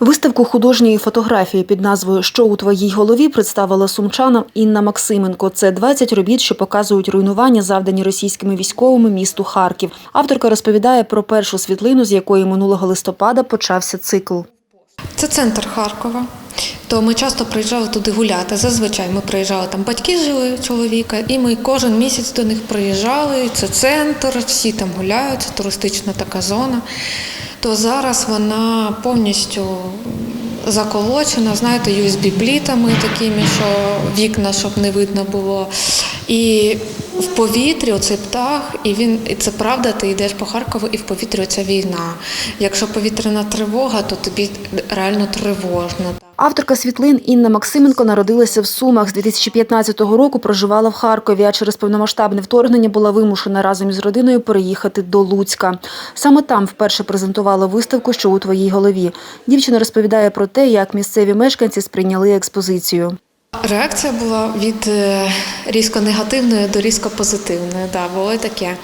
Виставку художньої фотографії під назвою Що у твоїй голові представила сумчанам Інна Максименко. Це 20 робіт, що показують руйнування, завдані російськими військовими місту Харків. Авторка розповідає про першу світлину, з якої минулого листопада почався цикл. Це центр Харкова. То ми часто приїжджали туди гуляти. Зазвичай ми приїжджали там батьки жили чоловіка, і ми кожен місяць до них приїжджали. Це центр, всі там гуляють, це туристична така зона. То зараз вона повністю заколочена, знаєте, USB-плітами такими, що вікна, щоб не видно було. І в повітрі оцей птах, і він і це правда, ти йдеш по Харкову, і в повітрі оця війна. Якщо повітряна тривога, то тобі реально тривожно. Авторка світлин Інна Максименко народилася в Сумах. З 2015 року проживала в Харкові, а через повномасштабне вторгнення була вимушена разом із родиною переїхати до Луцька. Саме там вперше презентувала виставку Що у твоїй голові. Дівчина розповідає про те, як місцеві мешканці сприйняли експозицію. Реакція була від е, різко негативної до різко позитивної. Да, було таке.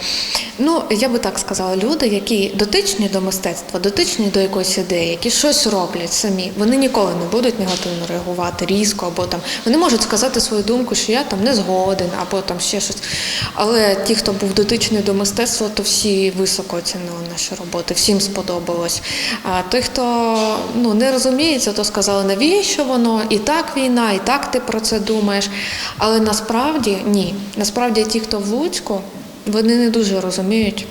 Ну, я би так сказала, люди, які дотичні до мистецтва, дотичні до якоїсь ідеї, які щось роблять самі, вони ніколи не будуть негативно реагувати, різко або там. Вони можуть сказати свою думку, що я там не згоден, або там ще щось. Але ті, хто був дотичний до мистецтва, то всі високо оцінили наші роботи, всім сподобалось. А той, хто ну, не розуміється, то сказали, навіщо воно, і так війна, і так ти про це думаєш. Але насправді ні. Насправді ті, хто в Луцьку, вони не дуже розуміють,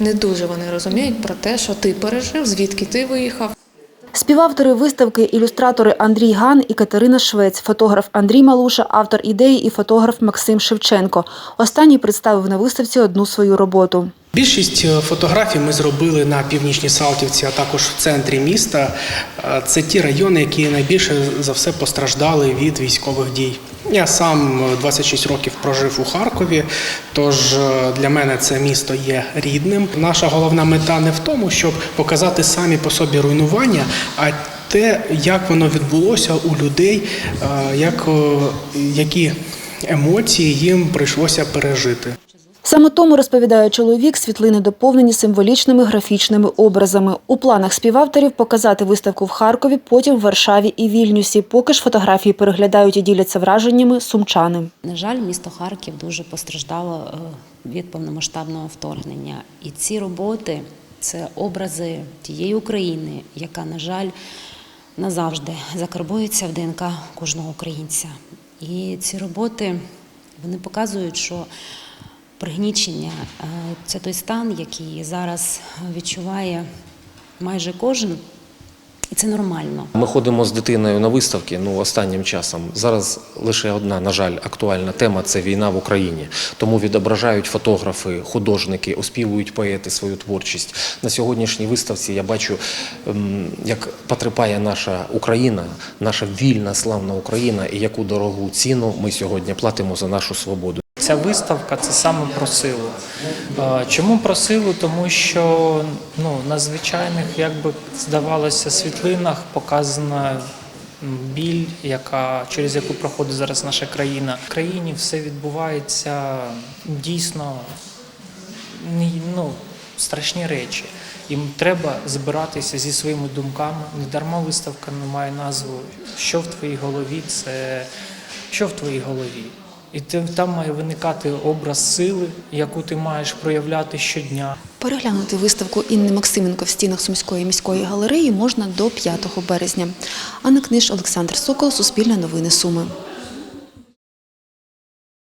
не дуже вони розуміють про те, що ти пережив, звідки ти виїхав. Співавтори виставки ілюстратори Андрій Ган і Катерина Швець, фотограф Андрій Малуша, автор ідеї і фотограф Максим Шевченко. Останній представив на виставці одну свою роботу. Більшість е, фотографій ми зробили на північній Салтівці, а також в центрі міста. Е, Це ті райони, які найбільше за все постраждали від військових дій. Я сам е, 26 років прожив у Харкові, тож е, для мене це місто є рідним. Наша головна мета не в тому, щоб показати самі по собі руйнування, а те, як воно відбулося у людей, е, як, е, які емоції їм прийшлося пережити. Саме тому розповідає чоловік, світлини доповнені символічними графічними образами. У планах співавторів показати виставку в Харкові, потім в Варшаві і Вільнюсі. Поки ж фотографії переглядають і діляться враженнями сумчани. На жаль, місто Харків дуже постраждало е, від повномасштабного вторгнення. І ці роботи це образи тієї України, яка, на жаль, назавжди закарбується в ДНК кожного українця. І ці роботи вони показують, що пригнічення е, це той стан, який зараз відчуває майже кожен, і це нормально. Ми ходимо з дитиною на виставки. Ну останнім часом зараз лише одна, на жаль, актуальна тема це війна в Україні. Тому відображають фотографи, художники, оспівують поети свою творчість. На сьогоднішній виставці я бачу, ем, як потрапляє наша Україна, наша вільна, славна Україна, і яку дорогу ціну ми сьогодні платимо за нашу свободу. Ця виставка це саме про силу. Чому про силу? Тому що ну, на звичайних, як би здавалося, світлинах показана біль, яка, через яку проходить зараз наша країна. В країні все відбувається дійсно ну, страшні речі. Їм треба збиратися зі своїми думками. Недарма виставка не має назву Що в твоїй голові? Це що в твоїй голові? І там має виникати образ сили, яку ти маєш проявляти щодня. Переглянути виставку Інни Максименко в стінах Сумської міської галереї можна до 5 березня. Анна Книж, Олександр Сокол, Суспільне новини Суми.